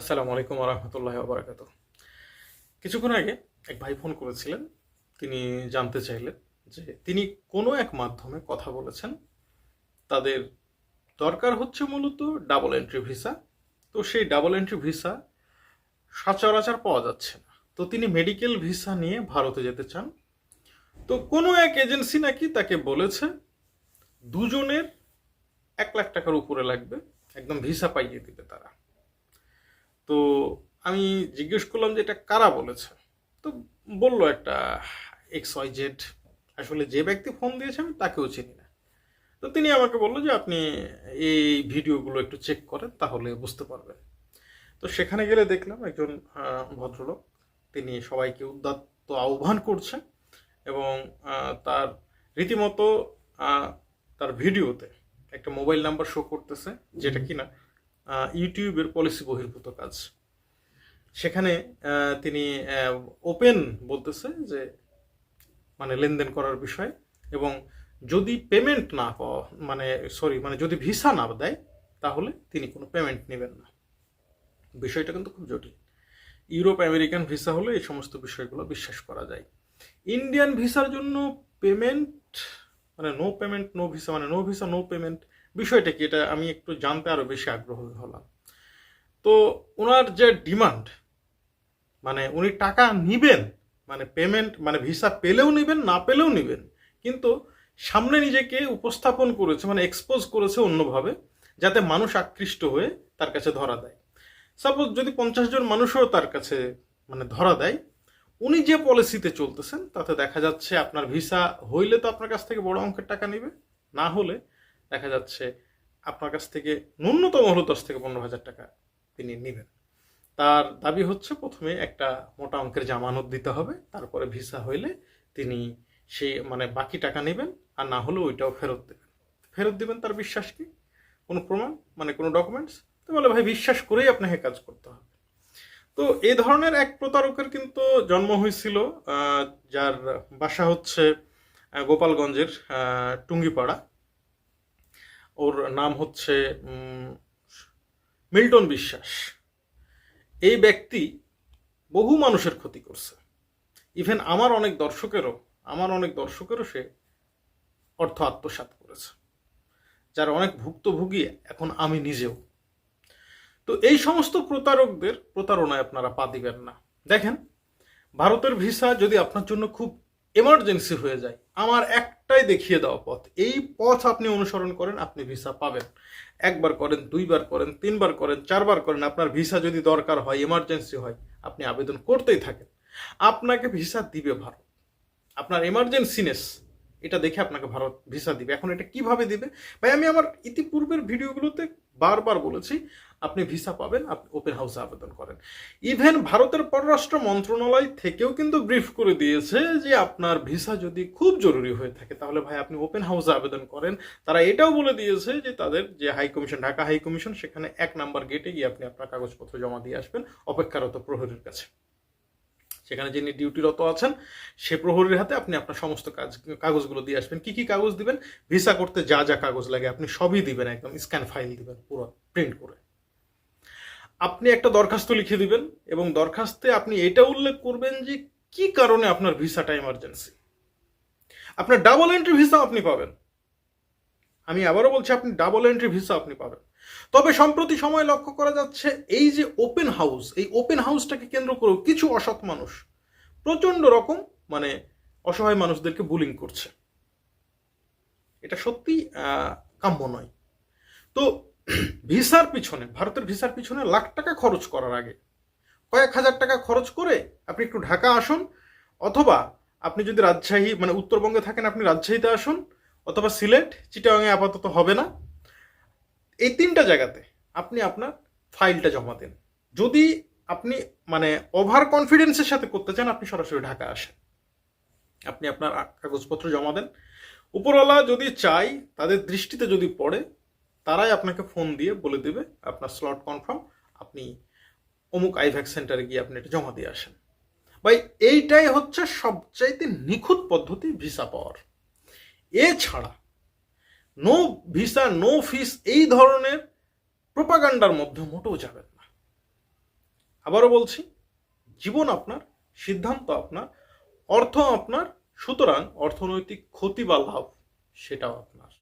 আসসালামু আলাইকুম রহমতুল্লাহ বারাকাত কিছুক্ষণ আগে এক ভাই ফোন করেছিলেন। তিনি জানতে চাইলেন যে তিনি কোনো এক মাধ্যমে কথা বলেছেন। তাদের দরকার হচ্ছে মূলত ডাবল এন্ট্রি ভিসা। তো সেই ডাবল এন্ট্রি ভিসা সচরাচর পাওয়া যাচ্ছে না। তো তিনি মেডিকেল ভিসা নিয়ে ভারতে যেতে চান। তো কোনো এক এজেন্সি নাকি তাকে বলেছে, দুজনের এক লাখ টাকার উপরে লাগবে। একদম ভিসা পাইয়ে দিবে তারা। তো আমি জিজ্ঞেস করলাম যে এটা কারা বলেছে? তো বলল একটা এক্স ওয়াই জেড আসলে যে ব্যক্তি ফোন দিয়েছে আমি তাকেও চিনি না। তো তিনি আমাকে বলল যে আপনি এই ভিডিওগুলো একটু চেক করেন, তাহলে বুঝতে পারবেন। তো সেখানে গেলে দেখলাম একজন ভদ্রলোক, তিনি সবাইকে উদ্যত্ত আহ্বান করছেন এবং তার রীতিমতো তার ভিডিওতে একটা মোবাইল নাম্বার শো করতেছে, যেটা কিনা ইউটিউবের পলিসি বহির্ভূত কাজ। সেখানে তিনি ওপেন বলতেছে যে মানে লেনদেন করার বিষয় এবং যদি পেমেন্ট না পাওয়া মানে সরি মানে যদি ভিসা না দেয়, তাহলে তিনি কোনো পেমেন্ট নেবেন না। বিষয়টা কিন্তু খুব জটিল। ইউরোপ আমেরিকান ভিসা হলে এই সমস্ত বিষয়গুলো বিশ্বাস করা যায়। ইন্ডিয়ান ভিসার জন্য পেমেন্ট মানে নো পেমেন্ট নো ভিসা মানে নো ভিসা নো পেমেন্ট বিষয়টা কি? এটা আমি একটু জানতে আরও বেশি আগ্রহী হলাম। তো ওনার যে ডিমান্ড মানে উনি টাকা নিবেন মানে পেমেন্ট মানে ভিসা পেলেও নিবেন, না পেলেও নিবেন, কিন্তু সামনে নিজেকে উপস্থাপন করেছে মানে এক্সপোজ করেছে অন্যভাবে, যাতে মানুষ আকৃষ্ট হয়ে তার কাছে ধরা দেয়। সাপোজ যদি পঞ্চাশ জন মানুষও তার কাছে মানে ধরা দেয়, উনি যে পলিসিতে চলতেছেন, তাতে দেখা যাচ্ছে আপনার ভিসা হইলে তো আপনার কাছ থেকে বড় অঙ্কের টাকা নেবে, না হলে দেখা যাচ্ছে আপনার কাছ থেকে ন্যূনতম হলো দশ থেকে পনেরো হাজার টাকা তিনি নেবেন। তার দাবি হচ্ছে প্রথমে একটা মোটা অঙ্কের জামানত দিতে হবে, তারপরে ভিসা হইলে তিনি সেই মানে বাকি টাকা নেবেন, আর না হলে ওইটাও ফেরত দেবেন। ফেরত দিবেন তার বিশ্বাস কি? কোনো প্রমাণ? মানে কোনো ডকুমেন্টস তো বলে, ভাই, বিশ্বাস করেই আপনাকে কাজ করতে হবে। তো এই ধরনের এক প্রতারকের কিন্তু জন্ম হয়েছিল যার বাসা হচ্ছে গোপালগঞ্জের টুঙ্গিপাড়া। ওর নাম হচ্ছে মিল্টন বিশ্বাস। এই ব্যক্তি বহু মানুষের ক্ষতি করছে। ইভেন আমার অনেক দর্শকেরও, আমার অনেক দর্শকেরও সে অর্থ আত্মসাৎ করেছে। যার অনেক ভুক্তভোগী এখন আমি নিজেও। তো এই সমস্ত প্রতারকদের প্রতারণায় আপনারা পা দিবেন না। দেখেন, ভারতের ভিসা যদি আপনার জন্য খুব এমার্জেন্সি হয়ে যায় আমার একটাই দেখিয়ে দেওয়া পথ। এই পথ আপনি অনুসরণ করেন, আপনি ভিসা পাবেন। একবার করেন, দুইবার করেন, তিনবার করেন, চারবার করেন, আপনার ভিসা যদি দরকার হয় এমার্জেন্সি হয়, আপনি আবেদন করতেই থাকেন। আপনাকে ভিসা দিবে ভারত। আপনার এমার্জেন্সিনেস এটা দেখে আপনাকে ভারত ভিসা দিবে। এখন এটা কীভাবে দিবে? ভাই, আমি আমার ইতিপূর্বের ভিডিওগুলোতে বারবার বলেছি, আপনি ভিসা পাবেন, আপনি ওপেন হাউসে আবেদন করেন। ইভেন ভারতের পররাষ্ট্র মন্ত্রণালয় থেকেও কিন্তু ব্রিফ করে দিয়েছে যে আপনার ভিসা যদি খুব জরুরি হয়ে থাকে, তাহলে ভাই আপনি ওপেন হাউসে আবেদন করেন। তারা এটাও বলে দিয়েছে যে তাদের যে high commission Dhaka high commission সেখানে এক নাম্বার গেটে গিয়ে আপনি আপনার কাগজপত্র জমা দিয়ে আসবেন, অপেক্ষারত প্রহরীর কাছে। সেখানে যিনি ডিউটিরত আছেন, সে প্রহরীর হাতে আপনি আপনার সমস্ত কাজ, কাগজগুলো দিয়ে আসবেন। কি কি কাগজ দিবেন? ভিসা করতে যা যা কাগজ লাগে আপনি সবই দিবেন, একদম স্ক্যান ফাইল দিবেন, পুরো প্রিন্ট করে। আপনি একটা দরখাস্ত লিখে দিবেন এবং দরখাস্তে আপনি এটা উল্লেখ করবেন যে কি কারণে আপনার ভিসাটা এমার্জেন্সি আপনার ডাবল এন্ট্রি ভিসা আপনি পাবেন। আমি আবারও বলছি, আপনি ডাবল এন্ট্রি ভিসা আপনি পাবেন। তবে সম্প্রতি সময় লক্ষ্য করা যাচ্ছে, এই যে ওপেন হাউস এই ওপেন হাউসটাকে কেন্দ্র করেও কিছু অসৎ মানুষ প্রচণ্ড রকম মানে অসহায় মানুষদেরকে বুলিং করছে। এটা সত্যি কাম্য নয়। তো ভিসার পিছনে, ভারতের ভিসার পিছনে লাখ টাকা খরচ করার আগে কয়েক হাজার টাকা খরচ করে আপনি একটু ঢাকা আসুন, অথবা আপনি যদি রাজশাহী মানে উত্তরবঙ্গে থাকেন, আপনি রাজশাহীতে আসুন অথবা সিলেট চিটাগাঙে আপাতত হবে না। এই তিনটা জায়গাতে আপনি আপনার ফাইলটা জমা দেন। যদি আপনি মানে ওভার কনফিডেন্সের সাথে করতে চান, আপনি সরাসরি ঢাকা আসেন। আপনি আপনার কাগজপত্র জমা দেন। উপরওয়ালা যদি চাই তাদের দৃষ্টিতে যদি পড়ে, তারাই আপনাকে ফোন দিয়ে বলে দেবে, আপনার স্লট কনফার্ম আপনি অমুক আইভ্যাক সেন্টারে গিয়ে আপনি এটা জমা দিয়ে আসেন। ভাই, এইটাই হচ্ছে সবচাইতে নিখুঁত পদ্ধতি ভিসা পাওয়ার এছাড়া নো ভিসা নো ফিস এই ধরনের প্রোপাগান্ডার মধ্যে মোটেও যাবেন না। আবারও বলছি, জীবন আপনার, সিদ্ধান্ত আপনার, অর্থ আপনার, সুতরাং অর্থনৈতিক ক্ষতি বা লাভ, সেটাও আপনার।